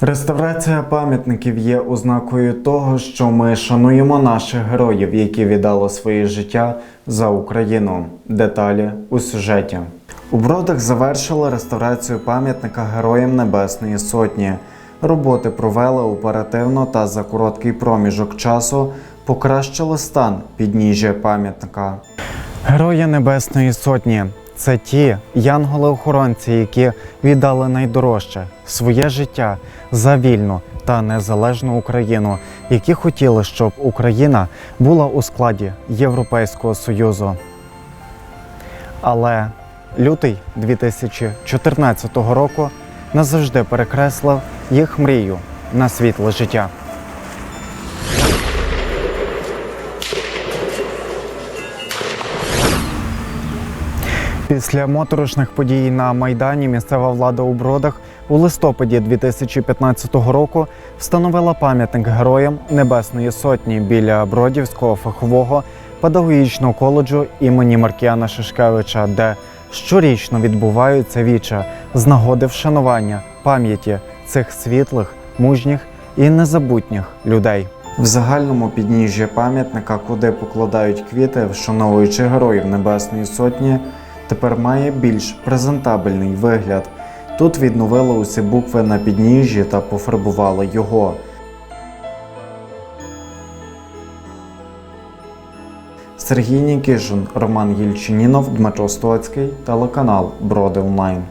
Реставрація пам'ятників є ознакою того, що ми шануємо наших героїв, які віддали своє життя за Україну. Деталі у сюжеті. У Бродах завершили реставрацію пам'ятника Героям Небесної Сотні. Роботи провели оперативно та за короткий проміжок часу покращили стан підніжжя пам'ятника. Герої Небесної Сотні це ті янголи-охоронці, які віддали найдорожче своє життя за вільну та незалежну Україну, які хотіли, щоб Україна була у складі Європейського Союзу. Але лютий 2014 року назавжди перекреслив їх мрію на світле життя. Після моторошних подій на Майдані місцева влада у Бродах у листопаді 2015 року встановила пам'ятник героям Небесної Сотні біля Бродівського фахового педагогічного коледжу імені Маркіяна Шишкевича, де щорічно відбуваються віча з нагоди вшанування пам'яті цих світлих, мужніх і незабутніх людей. В загальному підніжжі пам'ятника, куди покладають квіти, вшановуючи героїв Небесної Сотні, тепер має більш презентабельний вигляд. Тут відновили усі букви на підніжжі та пофарбували його. Сергій Нікішин, Роман Єльчинінов, Дмитро Стоцький, телеканал Броди Онлайн.